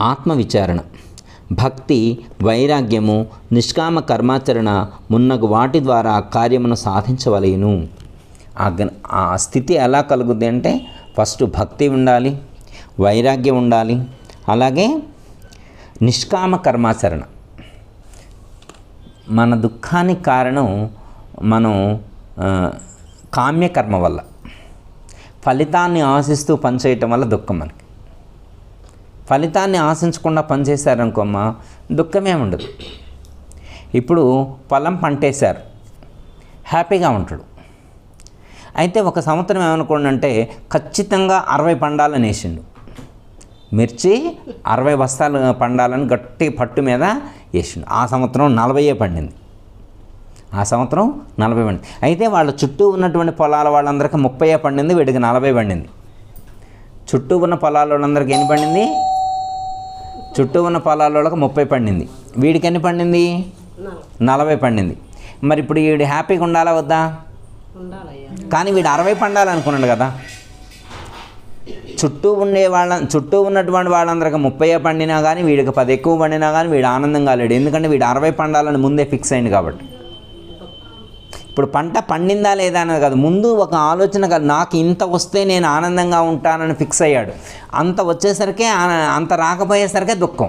ఆత్మవిచారణ. భక్తి వైరాగ్యము నిష్కామ కర్మాచరణ మున్నగు వాటి ద్వారా కార్యమును సాధించవలేను. ఆ స్థితి ఎలా కలుగుద్ది అంటే ఫస్ట్ భక్తి ఉండాలి వైరాగ్యం ఉండాలి అలాగే నిష్కామ కర్మాచరణ. మన దుఃఖానికి కారణం మనం కామ్యకర్మ వల్ల. ఫలితాన్ని ఆశిస్తూ పనిచేయటం వల్ల దుఃఖం మనకి. ఫలితాన్ని ఆశించకుండా పనిచేశారనుకోమ్మా దుఃఖమే ఉండదు. ఇప్పుడు పొలం పంటేశారు. హ్యాపీగా ఉంటాడు. అయితే ఒక సంవత్సరం ఏమనుకోండి అంటే ఖచ్చితంగా అరవై పండాలని వేసిండు మిర్చి అరవై బస్తాలు పండాలని గట్టి పట్టు మీద వేసిండు. ఆ సంవత్సరం నలభైయే పండింది. ఆ సంవత్సరం నలభై పండింది. అయితే వాళ్ళ చుట్టూ ఉన్నటువంటి పొలాల వాళ్ళందరికీ ముప్పై పండింది వీడికి నలభై పండింది. చుట్టూ ఉన్న పొలాల వాళ్ళందరికీ ఎన్ని పండింది? చుట్టూ ఉన్న పొలాల వాళ్ళకి ముప్పై పండింది. వీడికి ఎన్ని పండింది? నలభై. పండింది. మరి ఇప్పుడు వీడు హ్యాపీగా ఉండాలా వద్దా? కానీ వీడు అరవై పండాలనుకున్నాడు కదా. చుట్టూ ఉండే వాళ్ళ చుట్టూ ఉన్నటువంటి వాళ్ళందరికీ ముప్పై పండినా కానీ వీడికి పది ఎక్కువ పండినా కానీ వీడు ఆనందంగా లేడు. ఎందుకంటే వీడు అరవై పండాలని ముందే ఫిక్స్ అయింది కాబట్టి. ఇప్పుడు పంట పండిందా లేదా అనేది కాదు. ముందు ఒక ఆలోచన కాదు. నాకు ఇంత వస్తే నేను ఆనందంగా ఉంటానని ఫిక్స్ అయ్యాడు. అంత వచ్చేసరికి అంత రాకపోయేసరికి దుఃఖం.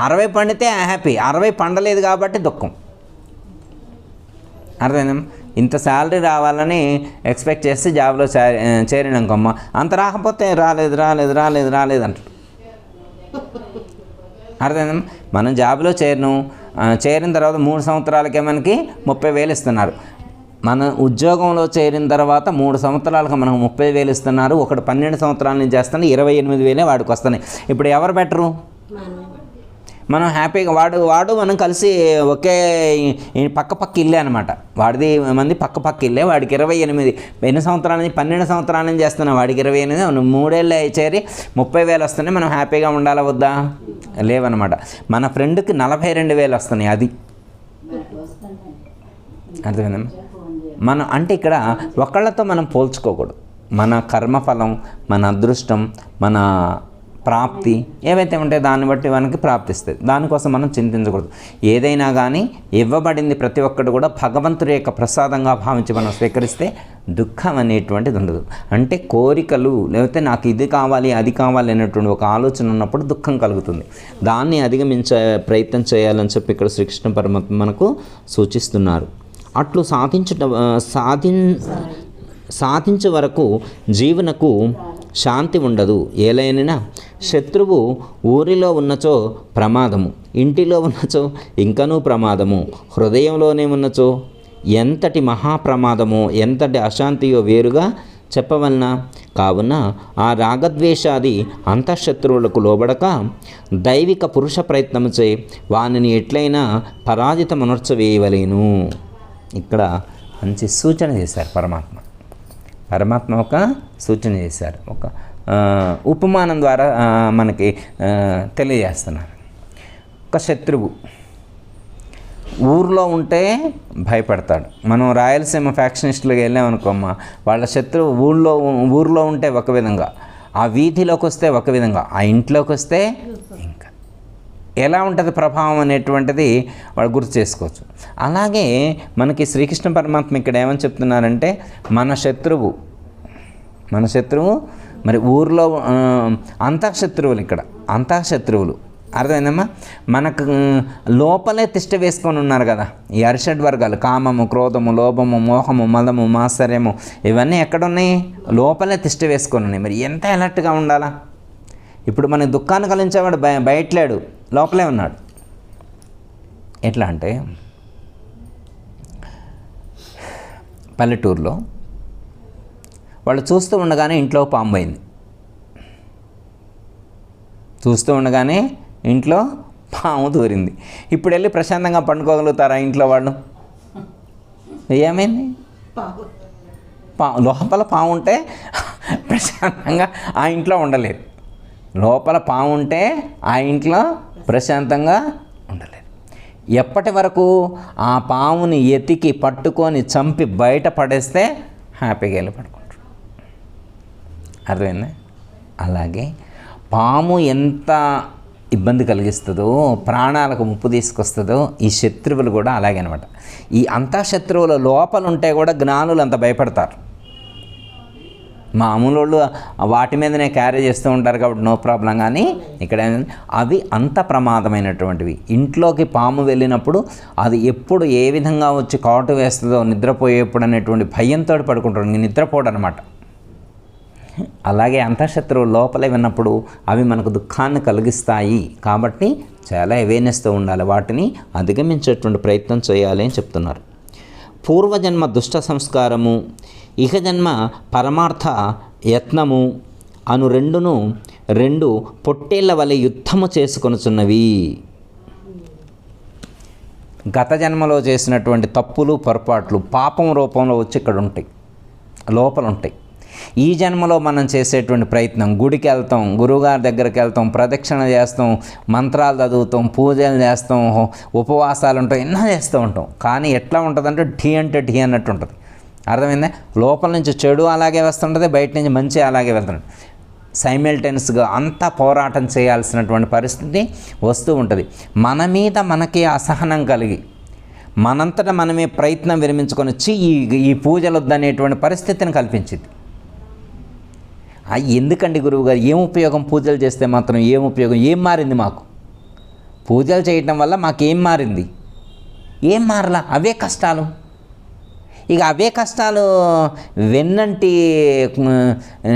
అరవై పండితే హ్యాపీ అరవై పండలేదు కాబట్టి దుఃఖం. అర్థమైనా ఇంత శాలరీ రావాలని ఎక్స్పెక్ట్ చేస్తే జాబ్లో చే- చేరినాకమ్మ అంత రాకపోతే రాలేదు రాలేదు రాలేదు రాలేదు అంటాడు. అర్థమైనా మనం జాబ్లో చేరినాం. చేరిన తర్వాత మూడు సంవత్సరాలకే మనకి ముప్పై వేలు ఇస్తున్నారు. మన ఉద్యోగంలో చేరిన తర్వాత మూడు సంవత్సరాలకు మనకు ముప్పై వేలు ఇస్తున్నారు. ఒకటి పన్నెండు సంవత్సరాల నుంచి చేస్తాను ఇరవై ఎనిమిది వేలే వాడికి వస్తున్నాయి. ఇప్పుడు ఎవరు బెటరు? మనం హ్యాపీగా వాడు వాడు మనం కలిసి ఒకే పక్క పక్క ఇల్లే అనమాట వాడిది మంది పక్క పక్క ఇల్లే వాడికి ఇరవై ఎనిమిది ఎన్ని సంవత్సరాల నుంచి పన్నెండు సంవత్సరాల నుంచి చేస్తున్నాం వాడికి ఇరవై ఎనిమిది మూడేళ్ళు చేరి ముప్పై వేలు వస్తున్నాయి మనం హ్యాపీగా ఉండాలా వద్దా? లేవన్నమాట. మన ఫ్రెండ్కి నలభై రెండు వేలు వస్తున్నాయి అది. అర్థమైందమ్మా మనం అంటే ఇక్కడ ఒకళ్ళతో మనం పోల్చుకోకూడదు. మన కర్మఫలం మన అదృష్టం మన ప్రాప్తి ఏవైతే ఉంటే దాన్ని బట్టి మనకి ప్రాప్తిస్తుంది. దానికోసం మనం చింతించకూడదు. ఏదైనా కానీ ఇవ్వబడింది ప్రతి ఒక్కటి కూడా భగవంతుడి యొక్క ప్రసాదంగా భావించి మనం స్వీకరిస్తే దుఃఖం అనేటువంటిది ఉండదు. అంటే కోరికలు లేకపోతే నాకు ఇది కావాలి అది కావాలి అనేటువంటి ఒక ఆలోచన ఉన్నప్పుడు దుఃఖం కలుగుతుంది. దాన్ని అధిగమించే ప్రయత్నం చేయాలని చెప్పి ఇక్కడ శ్రీకృష్ణ పరమాత్మ మనకు సూచిస్తున్నారు. అట్లు సాధించట సాధిం సాధించే వరకు జీవనకు శాంతి ఉండదు. ఏలైనా శత్రువు ఊరిలో ఉన్నచో ప్రమాదము ఇంటిలో ఉన్నచో ఇంకనూ ప్రమాదము హృదయంలోనే ఉన్నచో ఎంతటి మహాప్రమాదమో ఎంతటి అశాంతియో వేరుగా చెప్పవలన? కావున ఆ రాగద్వేషాది అంతఃశత్రువులకు లోబడక దైవిక పురుష ప్రయత్నముచే వానిని ఎట్లయినా పరాజితమనర్చవేయవలేను ఇక్కడ మంచి సూచన చేశారు పరమాత్మ. పరమాత్మ ఒక సూచన చేశారు. ఒక ఉపమానం ద్వారా మనకి తెలియజేస్తున్నారు. ఒక శత్రువు ఊర్లో ఉంటే భయపడతాడు. మనం రాయలసీమ ఫ్యాక్షనిస్టులకు వెళ్ళామనుకోమ్మా వాళ్ళ శత్రువు ఊళ్ళో ఊర్లో ఉంటే ఒక విధంగా ఆ వీధిలోకి వస్తే ఒక విధంగా ఆ ఇంట్లోకి వస్తే ఎలా ఉంటుంది ప్రభావం అనేటువంటిది వాళ్ళు గుర్తు చేసుకోవచ్చు. అలాగే మనకి శ్రీకృష్ణ పరమాత్మ ఇక్కడ ఏమని చెప్తున్నారంటే మన శత్రువు మన శత్రువు మరి ఊర్లో అంతఃశత్రువులు ఇక్కడ అంతఃశత్రువులు. అర్థమైందమ్మా? మనకు లోపలే తిష్ట వేసుకొని ఉన్నారు కదా ఈ అరిషడ్ వర్గాలు కామము క్రోధము లోభము మోహము మదము మాత్సర్యము ఇవన్నీ ఎక్కడున్నాయి? లోపలే తిష్ట వేసుకొని ఉన్నాయి. మరి ఎంత అలర్ట్గా ఉండాలా? ఇప్పుడు మన దుఃఖాన్ని కలిగించేవాడు బయ బయటలేడు లోపలే ఉన్నాడు. ఎట్లా అంటే పల్లెటూరులో వాళ్ళు చూస్తూ ఉండగానే ఇంట్లో పాము పోయింది. చూస్తూ ఉండగానే ఇంట్లో పాము దూరింది. ఇప్పుడు వెళ్ళి ప్రశాంతంగా పండుకోగలుగుతారా ఇంట్లో వాళ్ళు? ఏమైంది? పా లోపల పాము ఉంటే ప్రశాంతంగా ఆ ఇంట్లో ఉండలేరు లోపల పాము ఉంటే ఆ ఇంట్లో ప్రశాంతంగా ఉండలేదు. ఎప్పటి వరకు ఆ పాముని ఎతికి పట్టుకొని చంపి బయట పడేస్తే హ్యాపీగా వెళ్ళి పడుకుంటారు. అర్థమైందా? అలాగే పాము ఎంత ఇబ్బంది కలిగిస్తుందో ప్రాణాలకు ముప్పు తీసుకొస్తుందో ఈ శత్రువులు కూడా అలాగే అనమాట ఈ అంతా శత్రువుల లోపలుంటే కూడా జ్ఞానులు అంత భయపడతారు. మామూలు వాళ్ళు వాటి మీదనే క్యారీ చేస్తూ ఉంటారు కాబట్టి నో ప్రాబ్లం కానీ ఇక్కడ అవి అంత ప్రమాదమైనటువంటివి. ఇంట్లోకి పాము వెళ్ళినప్పుడు అది ఎప్పుడు ఏ విధంగా వచ్చి కాటు వేస్తుందో నిద్రపోయేప్పుడు అనేటువంటి భయంతో పడుకుంటారు ఇంక నిద్రపోడు అనమాట అలాగే అంతఃశత్రువు లోపలే విన్నప్పుడు అవి మనకు దుఃఖాన్ని కలిగిస్తాయి. కాబట్టి చాలా అవేర్నెస్తో ఉండాలి. వాటిని అధిగమించేటువంటి ప్రయత్నం చేయాలి అని చెప్తున్నారు. పూర్వజన్మ దుష్ట సంస్కారము ఇహ జన్మ పరమార్థ యత్నము అను రెండును రెండు పొట్టేళ్ళ వలె యుద్ధము చేసుకొనుచున్నవి. గత జన్మలో చేసినటువంటి తప్పులు పొరపాట్లు పాపం రూపంలో వచ్చి ఇక్కడ ఉంటాయి లోపల ఉంటాయి ఈ జన్మలో మనం చేసేటువంటి ప్రయత్నం గుడికి వెళ్తాం గురువుగారి దగ్గరికి వెళ్తాం ప్రదక్షిణ చేస్తాం మంత్రాలు చదువుతాం పూజలు చేస్తాం ఉపవాసాలు ఉంటాం ఎన్నో చేస్తూ ఉంటాం. కానీ ఎట్లా ఉంటుందంటే ఢీ అంటే ఢీ అన్నట్టు ఉంటుంది. అర్థమైందా? లోపల నుంచి చెడు అలాగే వస్తుంటుంది బయట నుంచి మంచి అలాగే వెళ్తుంటుంది. సైమిల్టెన్స్గా అంతా పోరాటం చేయాల్సినటువంటి పరిస్థితి వస్తూ ఉంటుంది. మన మీద మనకి అసహనం కలిగి మనంతట మనమే ప్రయత్నం విరమించుకొని వచ్చి ఈ ఈ పూజలు వద్దనేటువంటి పరిస్థితిని కల్పించింది. ఆ ఎందుకండి గురువుగారు? ఏం ఉపయోగం పూజలు చేస్తే మాత్రం ఏం ఉపయోగం? ఏం మారింది మాకు? పూజలు చేయటం వల్ల మాకేం మారింది? ఏం మారలా? అవే కష్టాలు. ఇక అవే కష్టాలు వెన్నంటి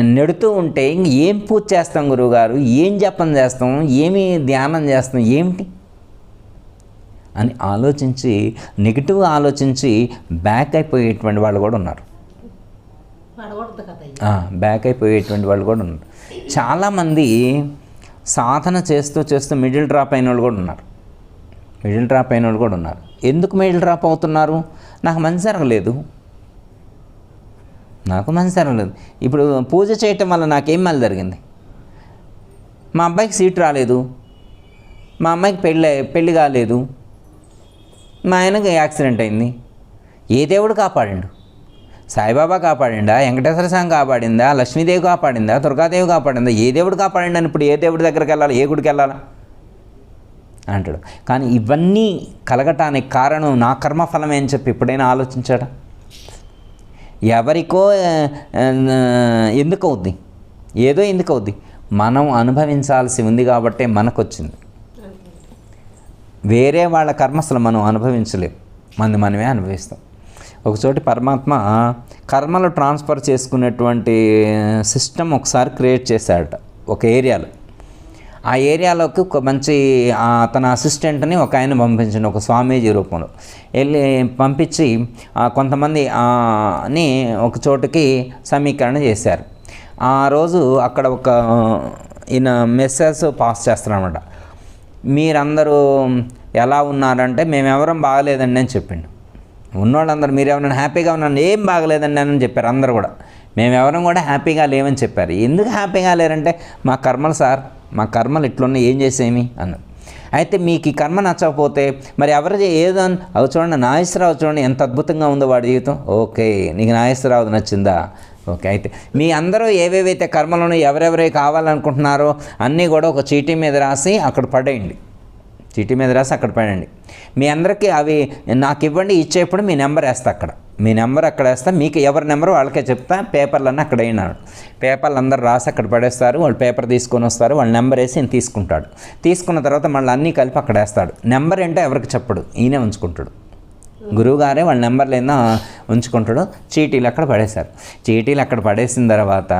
నెడుతూ ఉంటే ఇంక ఏం పూజ చేస్తాం గురువుగారు? ఏం జపం చేస్తాం? ఏమి ధ్యానం చేస్తాం? ఏమిటి? అని ఆలోచించి నెగిటివ్ ఆలోచించి బ్యాక్ అయిపోయేటువంటి వాళ్ళు కూడా ఉన్నారు. బ్యాక్ అయిపోయేటువంటి వాళ్ళు కూడా ఉన్నారు. చాలామంది సాధన చేస్తూ చేస్తూ మిడిల్ డ్రాప్ అయిన వాళ్ళు కూడా ఉన్నారు. మిడిల్ డ్రాప్ అయిన వాళ్ళు కూడా ఉన్నారు. ఎందుకు మిడిల్ డ్రాప్ అవుతున్నారు? నాకు మంచి జరగలేదు నాకు మంచి జరగలేదు ఇప్పుడు పూజ చేయటం వల్ల నాకేం మళ్ళీ జరిగింది? మా అబ్బాయికి సీట్ రాలేదు. మా అమ్మాయికి పెళ్ళి పెళ్ళి కాలేదు. మా ఆయనకి యాక్సిడెంట్ అయింది. ఏ దేవుడు కాపాడండు? సాయిబాబా కాపాడిందా వెంకటేశ్వర స్వామి కాపాడిందా? లక్ష్మీదేవి కాపాడిందా? దుర్గాదేవి కాపాడిందా? ఏ దేవుడు కాపాడిండని ఇప్పుడు ఏ దేవుడి దగ్గరికి వెళ్ళాలి? ఏ గుడికి వెళ్ళాలా? అంటాడు. కానీ ఇవన్నీ కలగటానికి కారణం నా కర్మఫలమే అని చెప్పి ఎప్పుడైనా ఆలోచించాడా? ఎవరికో ఎందుకు అవుద్ది ఏదో ఎందుకు అవుద్ది మనం అనుభవించాల్సి ఉంది కాబట్టే మనకు వచ్చింది వేరే వాళ్ళ కర్మస్థలు మనం అనుభవించలేం. మంది మనమే అనుభవిస్తాం. ఒకచోటి పరమాత్మ కర్మలు ట్రాన్స్ఫర్ చేసుకునేటువంటి సిస్టమ్ ఒకసారి క్రియేట్ చేశాడట. ఒక ఏరియాలో. ఆ ఏరియాలోకి ఒక మంచి తన అసిస్టెంట్ని ఒక ఆయన పంపించండి ఒక స్వామీజీ రూపంలో. వెళ్ళి పంపించి కొంతమంది ని ఒక చోటుకి సమీకరణ చేశారు. ఆ రోజు అక్కడ ఒక ఈయన మెసేజ్ పాస్ చేస్తారనమాట మీరందరూ ఎలా ఉన్నారంటే మేమెవరం బాగలేదండి అని చెప్పిండు. ఉన్నోళ్ళందరూ మీరు ఎవరైనా హ్యాపీగా ఉన్నాను ఏం బాగలేదండి అని చెప్పారు అందరూ కూడా. మేమెవరం కూడా హ్యాపీగా లేవని చెప్పారు. ఎందుకు హ్యాపీగా లేరంటే మా కర్మలు సార్ మా కర్మలు ఇట్లున్నాయి ఏం చేసేమి? అన్న అయితే మీకు ఈ కర్మ నచ్చకపోతే మరి ఎవరు ఏదని? ఏదో అని- అవి చూడండి నాగేశ్వరరావు చూడండి ఎంత అద్భుతంగా ఉందో వాడి జీవితం. ఓకే నీకు నాగేశ్వరరావు నచ్చిందా? ఓకే అయితే మీ అందరూ ఏవేవైతే కర్మలను ఎవరెవరే కావాలనుకుంటున్నారో అన్నీ కూడా ఒక చీటీ మీద రాసి అక్కడ పడేయండి. చీటీ మీద రాసి అక్కడ పడండి. మీ అందరికీ అవి నాకు ఇవ్వండి ఇచ్చేప్పుడు మీ నెంబర్ వేస్తా అక్కడ. మీ నెంబర్ అక్కడ వేస్తా మీకు ఎవరి నెంబర్ వాళ్ళకే చెప్తా పేపర్లన్నీ అక్కడ అయినాడు పేపర్లు అందరు రాసి అక్కడ పడేస్తారు వాళ్ళు పేపర్ తీసుకొని వస్తారు వాళ్ళ నెంబర్ వేసి ఈయన తీసుకుంటాడు. తీసుకున్న తర్వాత మళ్ళీ అన్నీ కలిపి అక్కడ వేస్తాడు. నెంబర్ ఏంటో ఎవరికి చెప్పడు ఈయనే ఉంచుకుంటాడు. గురువుగారే వాళ్ళ నెంబర్లు ఏదో ఉంచుకుంటాడు. చీటీలు అక్కడ పడేశారు. చీటీలు అక్కడ పడేసిన తర్వాత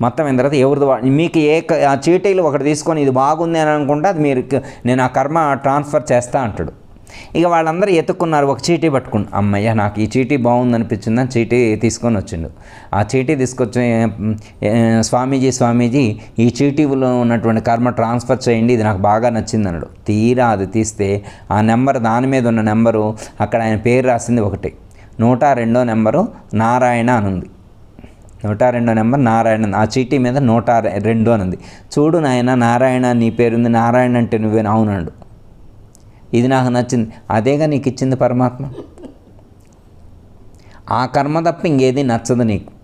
మొత్తం అయిన తర్వాత ఎవరిది మీకు ఏ క- ఆ చీటీలు ఒకటి తీసుకొని ఇది బాగుంది అని అనుకుంటే అది మీరు నేను ఆ కర్మ ట్రాన్స్ఫర్ చేస్తా అంటాడు. ఇక వాళ్ళందరూ ఎత్తుక్కున్నారు ఒక చీటీ పట్టుకుని అమ్మయ్య నాకు ఈ చీటీ బాగుంది అనిపించింది అని చీటీ తీసుకొని వచ్చిండు. ఆ చీటీ తీసుకొచ్చి స్వామీజీ స్వామీజీ ఈ చీటీలో ఉన్నటువంటి కర్మ ట్రాన్స్ఫర్ చేయండి ఇది నాకు బాగా నచ్చింది అన్నాడు. తీరా అది తీస్తే ఆ నెంబర్ దాని మీద ఉన్న నెంబరు అక్కడ ఆయన పేరు రాసింది ఒకటి. నూట రెండో నెంబరు నారాయణ అని ఉంది నూట రెండో నెంబర్ నారాయణ ఆ చీటీ మీద నూట రెండు అని ఉంది చూడు నాయన నారాయణ నీ పేరుంది నారాయణ అంటే నువ్వే అవునాడు ఇది నాకు నచ్చింది. అదేగా నీకు ఇచ్చింది పరమాత్మ. ఆ కర్మ తప్ప ఇంకేది నచ్చదు నీకు.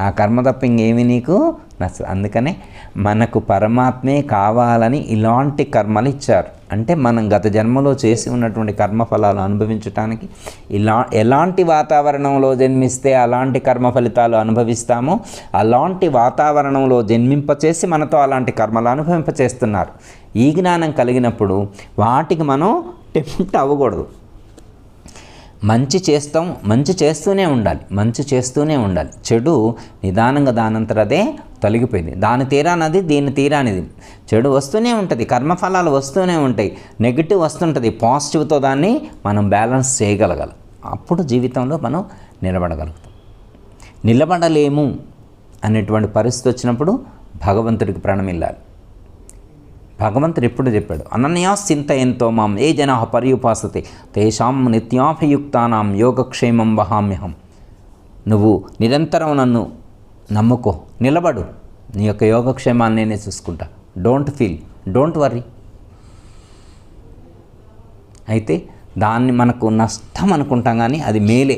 ఆ కర్మ తప్ప ఇంకేమీ నీకు నచ్చదు. అందుకనే మనకు పరమాత్మే కావాలని ఇలాంటి కర్మలు ఇచ్చారు. అంటే మనం గత జన్మలో చేసి ఉన్నటువంటి కర్మఫలాలు అనుభవించటానికి ఇలా ఎలాంటి వాతావరణంలో జన్మిస్తే అలాంటి కర్మ ఫలితాలు అనుభవిస్తామో అలాంటి వాతావరణంలో జన్మింపచేసి మనతో అలాంటి కర్మలు అనుభవింపచేస్తున్నారు. ఈ జ్ఞానం కలిగినప్పుడు వాటికి మనం టెంప్ట్ అవ్వకూడదు. మంచి చేస్తాం మంచి చేస్తూనే ఉండాలి మంచి చేస్తూనే ఉండాలి. చెడు నిదానంగా దానంతరదే తొలగిపోయింది. దాని తీరానది దీని తీరానిది. చెడు వస్తూనే ఉంటుంది కర్మఫలాలు వస్తూనే ఉంటాయి. నెగిటివ్ వస్తుంటుంది పాజిటివ్తో దాన్ని మనం బ్యాలెన్స్ చేయగలగాలి. అప్పుడు జీవితంలో మనం నిలబడగలుగుతాం. నిలబడలేము అనేటువంటి పరిస్థితి వచ్చినప్పుడు భగవంతుడికి ప్రణమిల్లాలి. భగవంతుడు ఎప్పుడు చెప్పాడు అనన్యా చింతయంతో మాం ఏ జనా పర్యుపాసతే తేషాం నిత్యాభియుక్తానాం యోగక్షేమం వహామ్యహం. నువ్వు నిరంతరం నన్ను నమ్ముకో నిలబడు నీ యొక్క యోగక్షేమాన్ని నేనే చూసుకుంటా. డోంట్ ఫీల్ డోంట్ వర్రీ అయితే దాన్ని మనకు నష్టం అనుకుంటాం కానీ అది మేలే.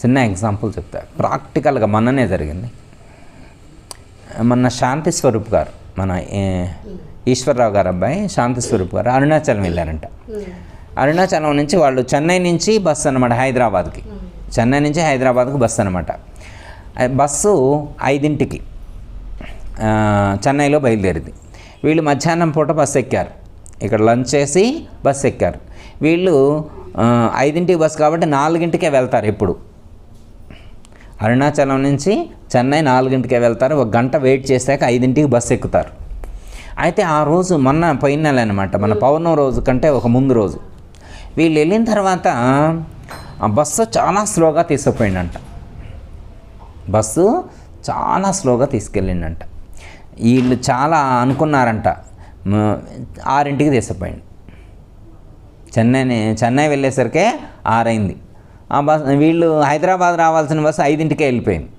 చిన్న ఎగ్జాంపుల్ చెప్తా. ప్రాక్టికల్గా మొన్ననే జరిగింది. మొన్న శాంతి స్వరూప్ గారు మన ఈశ్వరరావు గారు అబ్బాయి శాంతస్వరూప్ గారు అరుణాచలం వెళ్ళారంట. అరుణాచలం నుంచి వాళ్ళు చెన్నై నుంచి బస్సు అనమాట హైదరాబాద్కి. చెన్నై నుంచి హైదరాబాద్కి బస్సు అనమాట బస్సు ఐదింటికి చెన్నైలో బయలుదేరింది. వీళ్ళు మధ్యాహ్నం పూట బస్సు ఎక్కారు. ఇక్కడ లంచ్ చేసి బస్సు ఎక్కారు. వీళ్ళు ఐదింటికి బస్సు కాబట్టి నాలుగింటికే వెళ్తారు ఎప్పుడు. అరుణాచలం నుంచి చెన్నై నాలుగింటికే వెళ్తారు. ఒక గంట వెయిట్ చేశాక ఐదింటికి బస్సు ఎక్కుతారు. అయితే ఆ రోజు మొన్న పోయిన నెల అనమాట మన పౌర్ణమి రోజు కంటే ఒక ముందు రోజు. వీళ్ళు వెళ్ళిన తర్వాత ఆ బస్సు చాలా స్లోగా తీసుకుపోయిందంట. బస్సు చాలా స్లోగా తీసుకెళ్ళిండంట వీళ్ళు చాలా అనుకున్నారంట. ఆరింటికి తీసుకుపోయింది. చెన్నైని చెన్నై వెళ్ళేసరికే ఆరైంది. ఆ బస్ వీళ్ళు హైదరాబాద్ రావాల్సిన బస్సు ఐదింటికే వెళ్ళిపోయింది.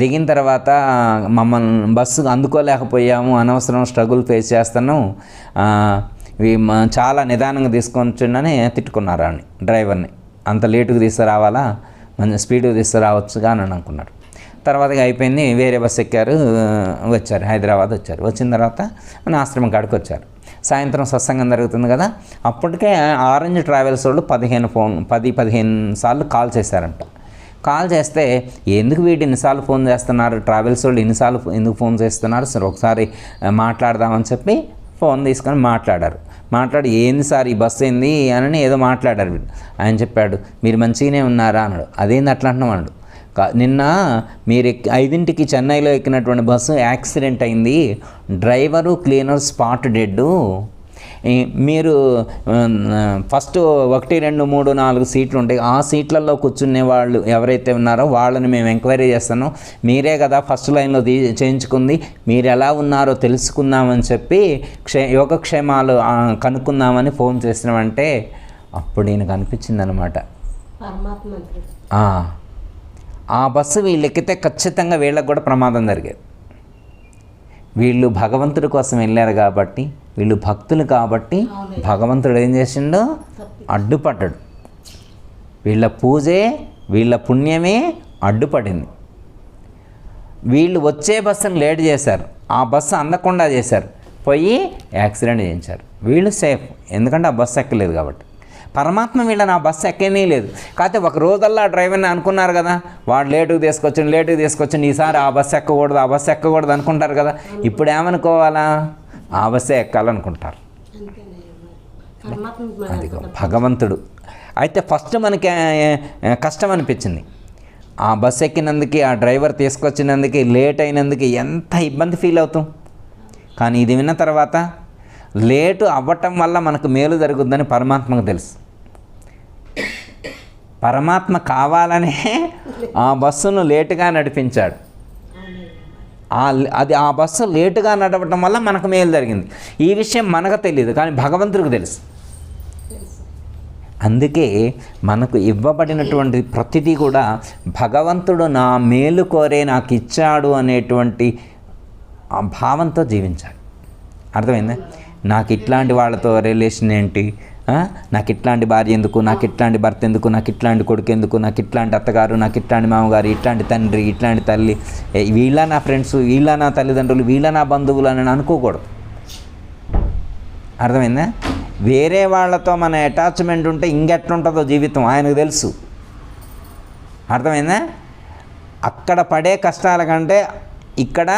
దిగిన తర్వాత మమ్మల్ని బస్సు అందుకోలేకపోయాము అనవసరం స్ట్రగుల్ ఫేస్ చేస్తున్నాం చాలా నిదానంగా తీసుకొచ్చిండని తిట్టుకున్నారు అని డ్రైవర్ని. అంత లేటుగా తీసుకురావాలా? మంచి స్పీడ్గా తీసుకురావచ్చుగా అని అనుకున్నారు. తర్వాత అయిపోయింది వేరే బస్సు ఎక్కారు వచ్చారు హైదరాబాద్ వచ్చారు. వచ్చిన తర్వాత మన ఆశ్రమం కాడికి వచ్చారు. సాయంత్రం సత్సంగం జరుగుతుంది కదా అప్పటికే ఆరెంజ్ ట్రావెల్స్ వాళ్ళు పదిహేను ఫోన్ పది పదిహేను సార్లు కాల్ చేశారంట. కాల్ చేస్తే ఎందుకు వీటి ఎన్నిసార్లు ఫోన్ చేస్తున్నారు? ట్రావెల్స్ వాళ్ళు ఎన్నిసార్లు ఎందుకు ఫోన్ చేస్తున్నారు? సరే ఒకసారి మాట్లాడదామని చెప్పి ఫోన్ తీసుకొని మాట్లాడారు. మాట్లాడి ఏంది సార్ ఈ బస్సు ఏంది? అని ఏదో మాట్లాడారు వీళ్ళు. ఆయన చెప్పాడు మీరు మంచిగానే ఉన్నారా? అన్నాడు. అదేంది అట్లా అంటున్నాం అన్నాడు. నిన్న మీరు ఎక్కి- ఐదింటికి చెన్నైలో ఎక్కినటువంటి బస్సు యాక్సిడెంట్ అయింది. డ్రైవరు క్లీనర్ స్పాట్ డెడ్ మీరు ఫస్ట్ ఒకటి రెండు మూడు నాలుగు సీట్లు ఉంటాయి. ఆ సీట్లలో కూర్చునే వాళ్ళు ఎవరైతే ఉన్నారో వాళ్ళని మేము ఎంక్వైరీ చేస్తాను. మీరే కదా ఫస్ట్ లైన్లో తీ చేయించుకుంది. మీరు ఎలా ఉన్నారో తెలుసుకుందామని చెప్పి క్షే యోగక్షేమాలు కనుక్కుందామని ఫోన్ చేసినామంటే అప్పుడు ఈయనకు అనిపించింది అనమాట ఆ బస్సు వీళ్ళు ఎక్కితే ఖచ్చితంగా వీళ్ళకి కూడా ప్రమాదం జరిగేది. వీళ్ళు భగవంతుడి కోసం వెళ్ళారు కాబట్టి వీళ్ళు భక్తులు కాబట్టి భగవంతుడు ఏం చేసిండు? అడ్డుపడ్డాడు. వీళ్ళ పూజే వీళ్ళ పుణ్యమే అడ్డుపడింది. వీళ్ళు వచ్చే బస్సును లేట్ చేశారు. ఆ బస్సు అందకుండా చేశారు. పోయి యాక్సిడెంట్ చేయించారు. వీళ్ళు సేఫ్. ఎందుకంటే ఆ బస్సు ఎక్కలేదు కాబట్టి. పరమాత్మ వీళ్ళని ఆ బస్సు ఎక్కనే లేదు. కాకపోతే ఒక రోజల్లా ఆ డ్రైవర్ని అనుకున్నారు కదా వాడు లేటుగా తీసుకొచ్చిండు లేటుగా తీసుకొచ్చిండు ఈసారి ఆ బస్సు ఎక్కకూడదు ఆ బస్సు ఎక్కకూడదు అనుకుంటారు కదా. ఇప్పుడు ఏమనుకోవాలా? ఆ బస్సే ఎక్కాలనుకుంటారు. అదిగో భగవంతుడు. అయితే ఫస్ట్ మనకి కష్టం అనిపించింది. ఆ బస్ ఎక్కినందుకు ఆ డ్రైవర్ తీసుకొచ్చినందుకు లేట్ అయినందుకు ఎంత ఇబ్బంది ఫీల్ అవుతాం. కానీ ఇది విన్న తర్వాత లేటు అవ్వటం వల్ల మనకు మేలు జరుగుద్దని పరమాత్మకు తెలుసు. పరమాత్మ కావాలనే ఆ బస్సును లేటుగా నడిపించాడు. ఆ అది ఆ బస్సు లేటుగా నడవటం వల్ల మనకు మేలు జరిగింది. ఈ విషయం మనకు తెలియదు కానీ భగవంతుడికి తెలుసు. అందుకే మనకు ఇవ్వబడినటువంటి ప్రతిదీ కూడా భగవంతుడు నా మేలు కోరే నాకు ఇచ్చాడు అనేటువంటి ఆ భావంతో జీవించాలి. అర్థమైందా? నాకు ఇట్లాంటి వాళ్ళతో రిలేషన్ ఏంటి? నాకు ఇట్లాంటి భార్య ఎందుకు? నాకు ఇట్లాంటి భర్త ఎందుకు? నాకు ఇట్లాంటి కొడుకు ఎందుకు? నాకు ఇట్లాంటి అత్తగారు నాకు ఇట్లాంటి మామగారు ఇట్లాంటి తండ్రి ఇట్లాంటి తల్లి. వీళ్ళ నా ఫ్రెండ్స్ వీళ్ళ నా తల్లిదండ్రులు వీళ్ళ నా బంధువులు అని అనుకోకూడదు. అర్థమైందా? వేరే వాళ్ళతో మన అటాచ్మెంట్ ఉంటే ఇంకెట్లుంటుందో జీవితం ఆయనకు తెలుసు. అర్థమైందా? అక్కడ పడే కష్టాల కంటే ఇక్కడ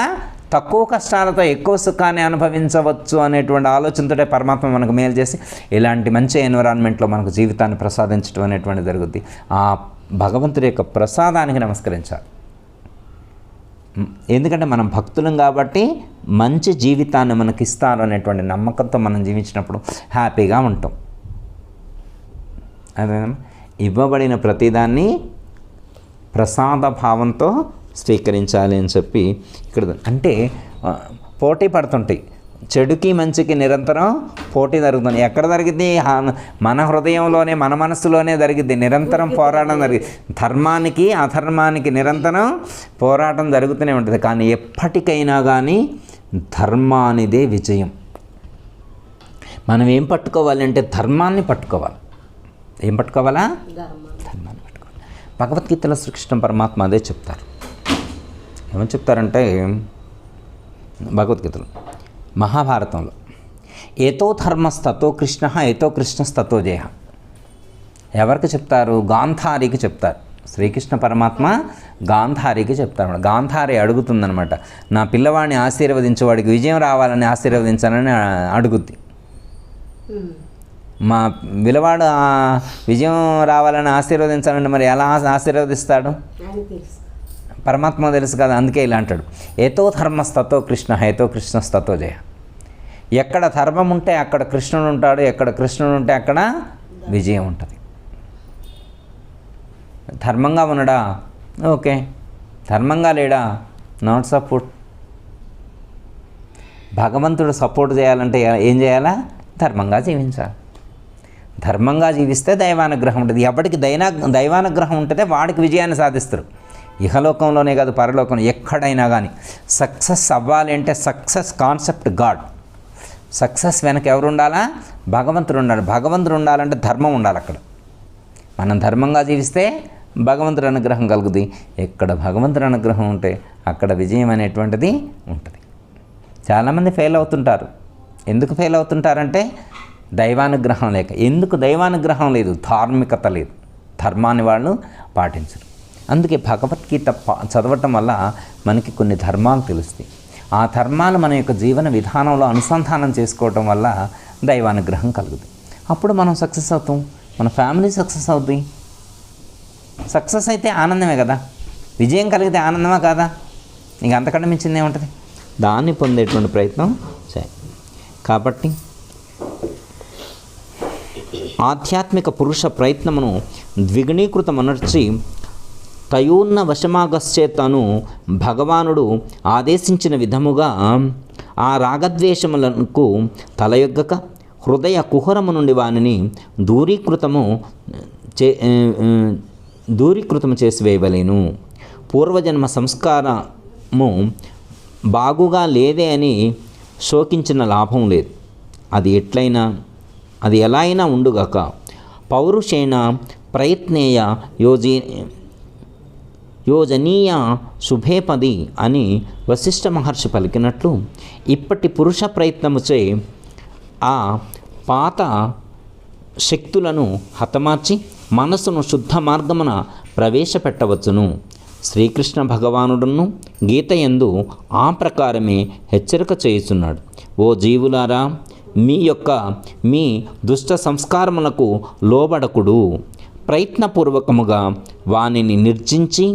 తక్కువ కష్టాలతో ఎక్కువ సుఖాన్ని అనుభవించవచ్చు అనేటువంటి ఆలోచనతోటే పరమాత్మ మనకు మేలు చేసి ఇలాంటి మంచి ఎన్విరాన్మెంట్లో మనకు జీవితాన్ని ప్రసాదించడం అనేటువంటి జరుగుద్ది. ఆ భగవంతుడి యొక్క ప్రసాదానికి నమస్కరించాలి. ఎందుకంటే మనం భక్తులం కాబట్టి మంచి జీవితాన్ని మనకి ఇస్తారు అనేటువంటి నమ్మకంతో మనం జీవించినప్పుడు హ్యాపీగా ఉంటాం. అదే ఇవ్వబడిన ప్రతిదాన్ని ప్రసాద భావంతో స్వీకరించాలి అని చెప్పి ఇక్కడ అంటే పోటీ పడుతుంటాయి. చెడుకి మంచికి నిరంతరం పోటీ జరుగుతుంది. ఎక్కడ జరిగింది? మన హృదయంలోనే మన మనసులోనే జరిగింది. నిరంతరం పోరాటం జరిగింది ధర్మానికి అధర్మానికి నిరంతరం పోరాటం జరుగుతూనే ఉంటుంది. కానీ ఎప్పటికైనా కానీ ధర్మానిదే విజయం. మనం ఏం పట్టుకోవాలి అంటే ధర్మాన్ని పట్టుకోవాలి. ఏం పట్టుకోవాలా? ధర్మం ధర్మాన్ని పట్టుకోవాలి. భగవద్గీతలో శ్రీకృష్ణ పరమాత్మ అదే చెప్తారు. ఏమని చెప్తారంటే భగవద్గీతలో మహాభారతంలో ఏతో ధర్మస్తతో కృష్ణ ఏతో కృష్ణస్తతో జయ. ఎవరికి చెప్తారు? గాంధారికి చెప్తారు. శ్రీకృష్ణ పరమాత్మ గాంధారికి చెప్తారు. గాంధారి అడుగుతుందనమాట నా పిల్లవాడిని ఆశీర్వదించేవాడికి విజయం రావాలని ఆశీర్వదించాలని అడుగుద్ది. ఉమ్. మా విలవాడు ఆ విజయం రావాలని ఆశీర్వదించాలంటే మరి ఎలా ఆశ- ఆశీర్వదిస్తాడు పరమాత్మ తెలుసు కదా అందుకే ఇలా అంటాడు. ఏతో ధర్మస్తతో కృష్ణ హేతో కృష్ణస్తతో జయ. ఎక్కడ ధర్మం ఉంటే అక్కడ కృష్ణుడు ఉంటాడు ఎక్కడ కృష్ణుడు ఉంటే అక్కడ విజయం ఉంటుంది. ధర్మంగా ఉన్నాడా? ఓకే. ధర్మంగా లేడా? నాట్ సపోర్ట్ భగవంతుడు సపోర్ట్ చేయాలంటే ఏం చేయాలా? ధర్మంగా జీవించాలి. ధర్మంగా జీవిస్తే దైవానుగ్రహం ఉంటుంది. ఎవరికి దైనా దైవానుగ్రహం ఉంటుందే వాడికి విజయాన్ని సాధిస్తారు. ఇహలోకంలోనే కాదు పరలోకం ఎక్కడైనా కానీ సక్సెస్ అవ్వాలి అంటే సక్సెస్ కాన్సెప్ట్ గాడ్. సక్సెస్ వెనక ఎవరు ఉండాలా? భగవంతుడు ఉండాలి భగవంతుడు ఉండాలంటే ధర్మం ఉండాలి అక్కడ. మనం ధర్మంగా జీవిస్తే భగవంతుడి అనుగ్రహం కలుగుతుంది ఎక్కడ భగవంతుడి అనుగ్రహం ఉంటే అక్కడ విజయం అనేటువంటిది ఉంటుంది. చాలామంది ఫెయిల్ అవుతుంటారు. ఎందుకు ఫెయిల్ అవుతుంటారంటే దైవానుగ్రహం లేక. ఎందుకు దైవానుగ్రహం లేదు? ధార్మికత లేదు. ధర్మాన్ని వాళ్ళు పాటించరు. అందుకే భగవద్గీత చదవటం వల్ల మనకి కొన్ని ధర్మాలు తెలుస్తాయి. ఆ ధర్మాలు మన యొక్క జీవన విధానంలో అనుసంధానం చేసుకోవటం వల్ల దైవానుగ్రహం కలుగుతుంది. అప్పుడు మనం సక్సెస్ అవుతాం. మన ఫ్యామిలీ సక్సెస్ అవుతుంది సక్సెస్ అయితే ఆనందమే కదా? విజయం కలిగితే ఆనందమా కాదా? ఇంక అంతకంటే మించింది ఏముంటుంది? దాన్ని పొందేటువంటి ప్రయత్నం చేయాలి. కాబట్టి ఆధ్యాత్మిక పురుష ప్రయత్నమును ద్విగుణీకృతమనర్చి తయోన్న వశమాగశ్చేతను భగవానుడు ఆదేశించిన విధముగా ఆ రాగద్వేషములకు తలయొగ్గక హృదయ కుహరము నుండి వానిని దూరీకృతము చే దూరీకృతము చేసివేయవలేను పూర్వజన్మ సంస్కారము బాగుగా లేదే అని శోకించిన లాభం లేదు. అది ఎట్లయినా అది ఎలా అయినా ఉండుగాక పౌరుషేణ ప్రయత్నేయ యోజి యోజనీయ శుభేపది అని వశిష్ఠ మహర్షి పలికినట్లు ఇప్పటి పురుష ప్రయత్నముచే ఆ పాత శక్తులను హతమార్చి మనసును శుద్ధ మార్గమున ప్రవేశపెట్టవచ్చును. శ్రీకృష్ణ భగవానుడును గీతయందు ఆ ప్రకారమే హెచ్చరిక చేయుచున్నాడు. ఓ జీవులారా మీ యొక్క మీ దుష్ట సంస్కారములకు లోబడకుడు. ప్రయత్నపూర్వకముగా వానిని నిర్జించి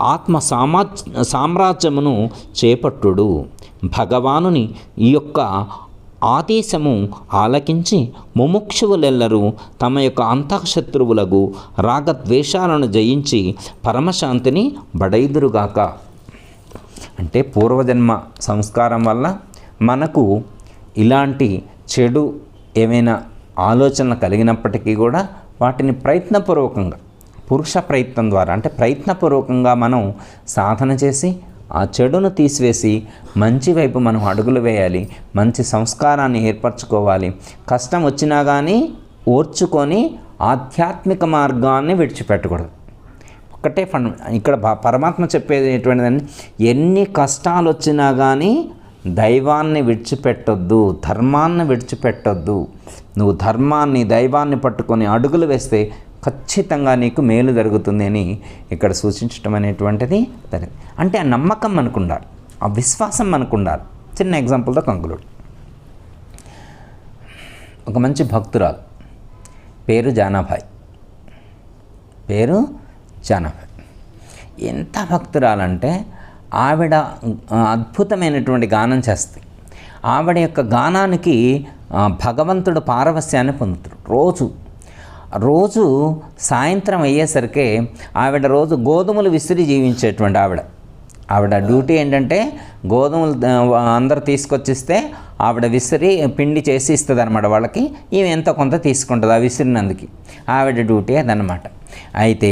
ఆత్మ సామా సామ్రాజ్యమును చేపట్టుడు. భగవానుని ఈ యొక్క ఆదేశము ఆలకించి ముముక్షువులెల్లరూ తమ యొక్క అంతఃశత్రువులకు రాగద్వేషాలను జయించి పరమశాంతిని బడైదురుగాక. అంటే పూర్వజన్మ సంస్కారం వల్ల మనకు ఇలాంటి చెడు ఏమైనా ఆలోచనలు కలిగినప్పటికీ కూడా వాటిని ప్రయత్నపూర్వకంగా పురుష ప్రయత్నం ద్వారా అంటే ప్రయత్నపూర్వకంగా మనం సాధన చేసి ఆ చెడును తీసివేసి మంచి వైపు మనం అడుగులు వేయాలి మంచి సంస్కారాన్ని ఏర్పరచుకోవాలి. కష్టం వచ్చినా కానీ ఓర్చుకొని ఆధ్యాత్మిక మార్గాన్ని విడిచిపెట్టకూడదు. ఒకటే ఫండ్ ఇక్కడ పరమాత్మ చెప్పేది ఎటువంటిదండి ఎన్ని కష్టాలు వచ్చినా కానీ దైవాన్ని విడిచిపెట్టొద్దు ధర్మాన్ని విడిచిపెట్టొద్దు. నువ్వు ధర్మాన్ని దైవాన్ని పట్టుకొని అడుగులు వేస్తే ఖచ్చితంగా నీకు మేలు జరుగుతుంది అని ఇక్కడ సూచించడం అనేటువంటిది జరిగింది. అంటే ఆ నమ్మకం మనకు ఉండాలి ఆ విశ్వాసం మనకు ఉండాలి చిన్న ఎగ్జాంపుల్తో కంక్లూడ్ ఒక మంచి భక్తురాలు పేరు జానాభాయ్. పేరు జానాభాయ్. ఎంత భక్తురాలంటే ఆవిడ అద్భుతమైనటువంటి గానం చేస్తాయి. ఆవిడ యొక్క గానానికి భగవంతుడు పారవస్యాన్ని పొందుతాడు. రోజు రోజు సాయంత్రం అయ్యేసరికి ఆవిడ రోజు గోధుమలు విసిరి జీవించేటువంటి ఆవిడ. ఆవిడ డ్యూటీ ఏంటంటే గోధుమలు అందరు తీసుకొచ్చిస్తే ఆవిడ విసిరి పిండి చేసి ఇస్తుంది అనమాట వాళ్ళకి. ఈమె ఎంతో కొంత తీసుకుంటుంది ఆ విసిరినందుకు. ఆవిడ డ్యూటీ అదనమాట అయితే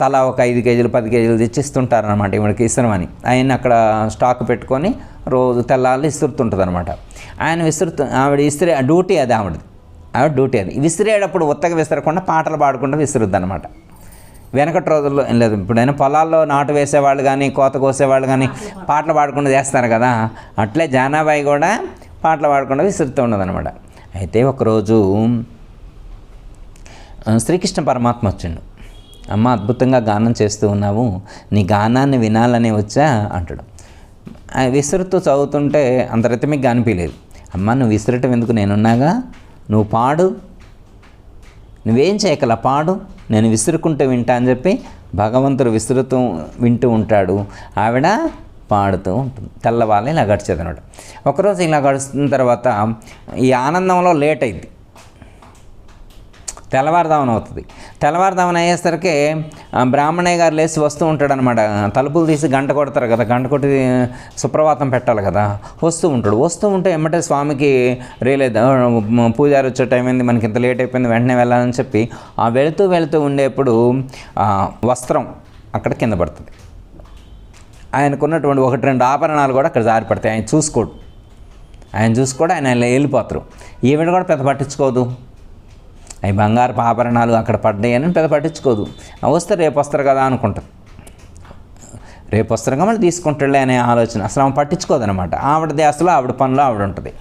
తలా ఒక ఐదు కేజీలు పది కేజీలు తెచ్చిస్తుంటారనమాట ఈవిడకి ఇసరమని ఆయన అక్కడ స్టాక్ పెట్టుకొని రోజు తెల్లాళ్ళు ఇస్తురుతుంటుంది అనమాట ఆయన విసురుతు ఆవిడ విసిరే డ్యూటీ అది ఆవిడది. ఆవిడ డ్యూటీ అది. విసిరేటప్పుడు ఉత్తగా విసరకుండా పాటలు పాడుకుంటూ విసురుద్ది అనమాట వెనకటి రోజుల్లో ఏం లేదు ఇప్పుడైనా పొలాల్లో నాటు వేసేవాళ్ళు కానీ కోత కోసేవాళ్ళు కానీ పాటలు పాడకుండా చేస్తారు కదా అట్లే జానాబాయి కూడా పాటలు పాడకుండా విసురుతూ ఉండదు అనమాట అయితే ఒకరోజు శ్రీకృష్ణ పరమాత్మ వచ్చిండు. అమ్మ అద్భుతంగా గానం చేస్తూ ఉన్నావు నీ గానాన్ని వినాలని వచ్చా అంటాడు. విసురుతూ చదువుతుంటే అంత రితమిక్గా అనిపించలేదు అమ్మ నువ్వు విసురటం ఎందుకు? నేనున్నాగా? నువ్వు పాడు. నువ్వేం చేయగల పాడు? నేను విసురుకుంటూ వింటా అని చెప్పి భగవంతుడు విసురుతూ వింటూ ఉంటాడు. ఆవిడ పాడుతూ ఉంటుంది. తెల్లవాళ్ళు ఇలా గడిచేది అనమాట. ఒకరోజు ఇలా గడుస్తున్న తర్వాత ఈ ఆనందంలో లేట్ అయింది. తెల్లవారుదామన అవుతుంది. తెల్లవారుదామన అయ్యేసరికి బ్రాహ్మణయ్య గారు లేచి వస్తూ ఉంటాడనమాట తలుపులు తీసి గంట కొడతారు కదా గంట కొట్టి సుప్రభాతం పెట్టాలి కదా. వస్తూ ఉంటాడు. వస్తూ ఉంటే ఎమ్మటే స్వామికి రేలేదు పూజారి వచ్చే టైం అయింది మనకి ఇంత లేట్ అయిపోయింది వెంటనే వెళ్ళాలని చెప్పి ఆ వెళుతూ వెళుతూ ఉండేప్పుడు వస్త్రం అక్కడ కింద పడుతుంది. ఆయనకున్నటువంటి ఒకటి రెండు ఆభరణాలు కూడా అక్కడ జారిపడతాయి ఆయన చూసుకోడు. ఆయన చూసుకోడు ఆయన వెళ్ళిపోతారు. ఈవిడ కూడా పెద్ద పట్టించుకోదు. అవి బంగారు ఆభరణాలు అక్కడ పడ్డాయని పెద్ద పట్టించుకోదు. వస్తే రేపు వస్తారు కదా అనుకుంటారు రేపు వస్తారు మళ్ళీ తీసుకుంటాడులే అనే ఆలోచన. అసలు ఆమె పట్టించుకోదనమాట. ఆవిడ దేశంలో ఆవిడ పనిలో ఆవిడ ఉంటుంది.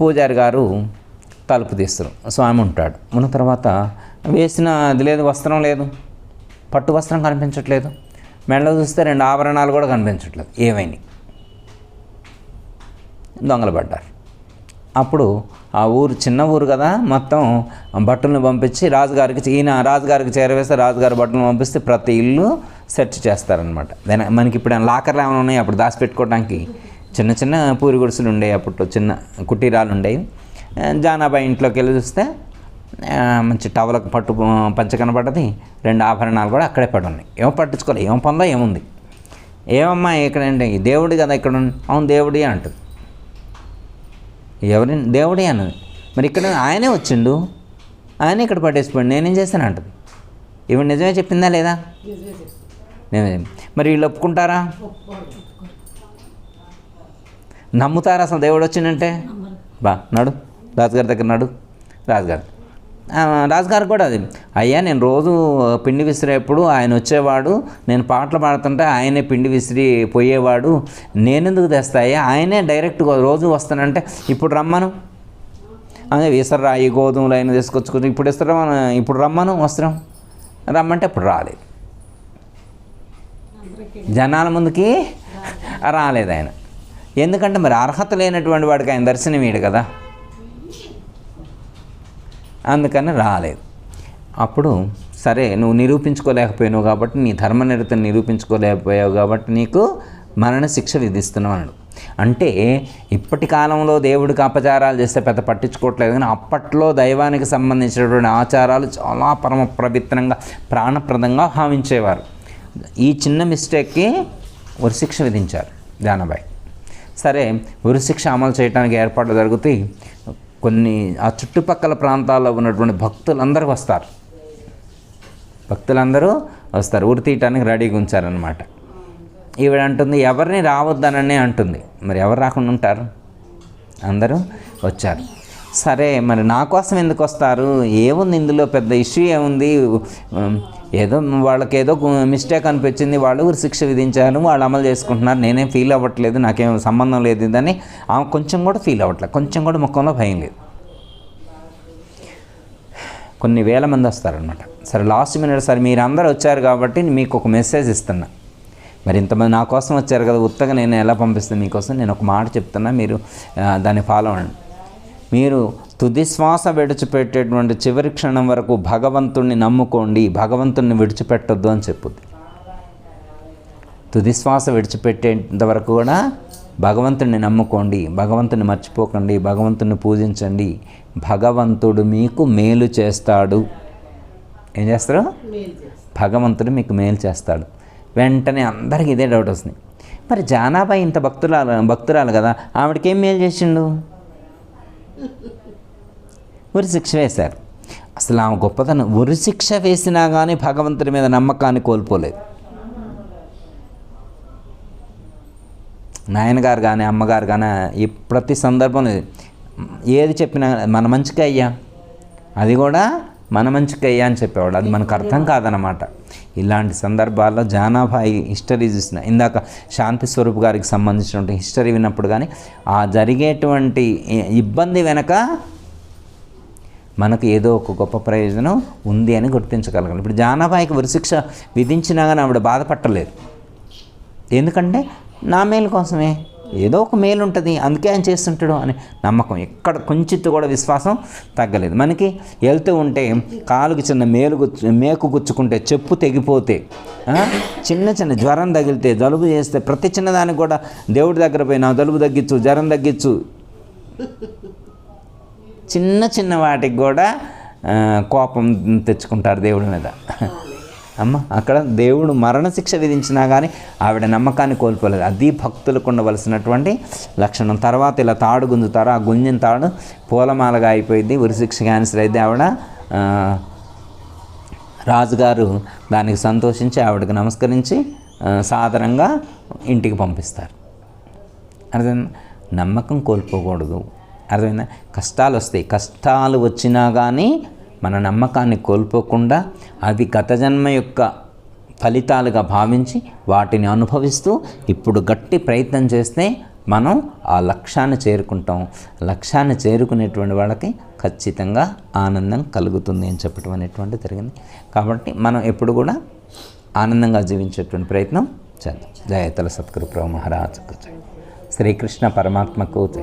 పూజారి గారు తలుపు తీస్తారు. స్వామి ఉంటాడు. ఉన్న తర్వాత వేసిన అది లేదు వస్త్రం లేదు. పట్టు వస్త్రం కనిపించట్లేదు. మెడలో చూస్తే రెండు ఆభరణాలు కూడా కనిపించట్లేదు. ఏమైనాయి దొంగలు పడ్డారు. అప్పుడు ఆ ఊరు చిన్న ఊరు కదా మొత్తం బట్టలను పంపించి రాజుగారికి ఈయన రాజుగారికి చేరవేస్తే రాజుగారి బట్టలను పంపిస్తే ప్రతి ఇల్లు సెర్చ్ చేస్తారనమాట దాని మనకి ఇప్పుడు లాకర్లు ఏమైనా ఉన్నాయి? అప్పుడు దాచిపెట్టుకోవడానికి చిన్న చిన్న పూరి గుడిసెలు ఉండేవి అప్పుడు చిన్న కుటీరాలు ఉండేవి. ఆ, జానాబాయి ఇంట్లోకి వెళ్ళి చూస్తే మంచి టవలకు పట్టు పంచ కనపడ్డది రెండు ఆభరణాలు కూడా అక్కడే పడి ఉన్నాయి. ఏమో పట్టించుకోలేదు ఏమో పనులో ఏముంది. ఏమమ్మా ఇక్కడ ఏంటి కదా ఇక్కడ అవును దేవుడి అంటుంది. ఎవరి దేవుడే అన్నది. మరి ఇక్కడ ఆయనే వచ్చిండు. ఆయనే ఇక్కడ పట్టేసిపోయాడు నేనేం చేశాను అంటది. ఇవి నిజమే చెప్పిందా లేదా? నిజమే మరి వీళ్ళు ఒప్పుకుంటారా? నమ్ముతారా అసలు దేవుడు వచ్చిందంటే బా నడు. రాజుగారి దగ్గర నడు. రాజుగారు. రాజుగారు కూడా అది. అయ్యా నేను రోజు పిండి విసిరేప్పుడు ఆయన వచ్చేవాడు నేను పాటలు పాడుతుంటే ఆయనే పిండి విసిరి పోయేవాడు. నేనెందుకు తెస్తాయా ఆయనే డైరెక్ట్గా రోజు వస్తానంటే ఇప్పుడు రమ్మను. అదే విసరాయి గోధుమలు అయినా తీసుకొచ్చుకొని ఇప్పుడు ఇస్తారా ఇప్పుడు రమ్మను వస్త్రం. రమ్మంటే ఇప్పుడు రాలేదు. జనాల ముందుకి రాలేదు ఆయన. ఎందుకంటే మరి అర్హత లేనటువంటి వాడికి ఆయన దర్శనం ఇయ్యడు కదా. అందుకని రాలేదు. అప్పుడు సరే నువ్వు నిరూపించుకోలేకపోయినావు కాబట్టి నీ ధర్మనిరతను నిరూపించుకోలేకపోయావు కాబట్టి నీకు మరణ శిక్ష విధిస్తున్నావు అన్నాడు. అంటే ఇప్పటి కాలంలో దేవుడికి అపచారాలు చేస్తే పెద్ద పట్టించుకోవట్లేదు కానీ అప్పట్లో దైవానికి సంబంధించినటువంటి ఆచారాలు చాలా పరమ పవిత్రంగా ప్రాణప్రదంగా భావించేవారు. ఈ చిన్న మిస్టేక్కి ఉరిశిక్ష విధించారు జానబాయి. సరే ఉరిశిక్ష అమలు చేయడానికి ఏర్పాట్లు జరుగుతాయి. కొన్ని ఆ చుట్టుపక్కల ప్రాంతాల్లో ఉన్నటువంటి భక్తులందరూ వస్తారు. భక్తులందరూ వస్తారు. ఉరి తీయటానికి రెడీగా ఉంచారనమాట ఈవిడ అంటుంది ఎవరిని రావద్దననే అంటుంది. మరి ఎవరు రాకుండా ఉంటారు? అందరూ వచ్చారు. సరే మరి నా కోసం ఎందుకు వస్తారు? ఏముంది ఇందులో పెద్ద ఇష్యూ ఏముంది? ఏదో వాళ్ళకి ఏదో మిస్టేక్ అనిపించింది వాళ్ళు శిక్ష విధించారు వాళ్ళు అమలు చేసుకుంటున్నారు నేనేం ఫీల్ అవ్వట్లేదు నాకేం సంబంధం లేదు ఇదని ఆమె కొంచెం కూడా ఫీల్ అవ్వట్లేదు కొంచెం కూడా ముఖంలో భయం లేదు. కొన్ని వేల మంది వస్తారనమాట సరే లాస్ట్ మినిట్ సరే మీరు అందరూ వచ్చారు కాబట్టి మీకు ఒక మెసేజ్ ఇస్తున్నా. మరి ఇంతమంది నా కోసం వచ్చారు కదా ఉత్తగా నేను ఎలా పంపిస్తాను మీకోసం? నేను ఒక మాట చెప్తున్నా మీరు దాన్ని ఫాలో అవ్వండి. మీరు తుది శ్వాస విడిచిపెట్టేటువంటి చివరి క్షణం వరకు భగవంతుణ్ణి నమ్ముకోండి భగవంతుణ్ణి విడిచిపెట్టొద్దు అని చెప్పుద్ది. తుది శ్వాస విడిచిపెట్టేంత వరకు కూడా భగవంతుని నమ్ముకోండి భగవంతుని మర్చిపోకండి భగవంతుని పూజించండి. భగవంతుడు మీకు మేలు చేస్తాడు. ఏం చేస్తాడు మేలు చేస్తాం భగవంతుడు మీకు మేలు చేస్తాడు. వెంటనే అందరికి ఇదే డౌట్ వస్తుంది. మరి జానాబాయి ఇంత భక్తురాలు భక్తురాలు కదా ఆవిడకి ఏం మేలు చేసిండు? ఉరి శిక్ష వేశారు అసలు ఆమె గొప్పతనం ఉరి శిక్ష వేసినా కానీ భగవంతుడి మీద నమ్మకాన్ని కోల్పోలేదు నాయనగారు కానీ అమ్మగారు కానీ ఈ ప్రతి సందర్భంలో ఏది చెప్పినా మన మంచికి అయ్యా అది కూడా మన మంచికి అయ్యా అని చెప్పేవాడు అది మనకు అర్థం కాదనమాట ఇలాంటి సందర్భాల్లో జానాభాయి హిస్టరీ చూసిన ఇందాక శాంతి స్వరూప్ గారికి సంబంధించినటువంటి హిస్టరీ విన్నప్పుడు కానీ ఆ జరిగేటువంటి ఇబ్బంది వెనక మనకు ఏదో ఒక గొప్ప ప్రయోజనం ఉంది అని గుర్తించగలగాలి. ఇప్పుడు జానాబాయికి ఉరిశిక్ష విధించినా కానీ ఆవిడ బాధపట్టలేదు. ఎందుకంటే నా మేలు కోసమే. ఏదో ఒక మేలు ఉంటుంది అందుకే ఆయన చేస్తుంటాడు అని నమ్మకం. ఎక్కడ కొంచెం కూడా విశ్వాసం తగ్గలేదు. మనకి వెళ్తూ ఉంటే కాలుకి చిన్న మేలు గుచ్చు మేకు గుచ్చుకుంటే చెప్పు తెగిపోతే చిన్న చిన్న జ్వరం తగిలితే జలుబు చేస్తే ప్రతి చిన్నదానికి కూడా దేవుడి దగ్గర పోయి నా జలుబు తగ్గించు జ్వరం తగ్గించు చిన్న చిన్న వాటికి కూడా కోపం తెచ్చుకుంటారు దేవుడి మీద. అమ్మ అక్కడ దేవుడు మరణశిక్ష విధించినా కానీ ఆవిడ నమ్మకాన్ని కోల్పోలేదు. అది భక్తులకు ఉండవలసినటువంటి లక్షణం. తర్వాత ఇలా తాడు గుంజుతారు. ఆ గుంజిన తాడు పూలమాలగా అయిపోయింది. ఉరిశిక్ష క్యాన్సర్ అయితే ఆవిడ రాజుగారు దానికి సంతోషించి ఆవిడకి నమస్కరించి సాధారణంగా ఇంటికి పంపిస్తారు. అర్థం? నమ్మకం కోల్పోకూడదు. అర్థమైందా? కష్టాలు వస్తాయి. కష్టాలు వచ్చినా కానీ మన నమ్మకాన్ని కోల్పోకుండా అది గత జన్మ యొక్క ఫలితాలుగా భావించి వాటిని అనుభవిస్తూ ఇప్పుడు గట్టి ప్రయత్నం చేస్తే మనం ఆ లక్ష్యాన్ని చేరుకుంటాం. లక్ష్యాన్ని చేరుకునేటువంటి వాళ్ళకి ఖచ్చితంగా ఆనందం కలుగుతుంది అని చెప్పడం అనేటువంటి జరిగింది. కాబట్టి మనం ఎప్పుడు కూడా ఆనందంగా జీవించేటువంటి ప్రయత్నం చేద్దాం. జయతల సత్కృప్రభు ప్రభు జై. శ్రీకృష్ణ పరమాత్మకు జై.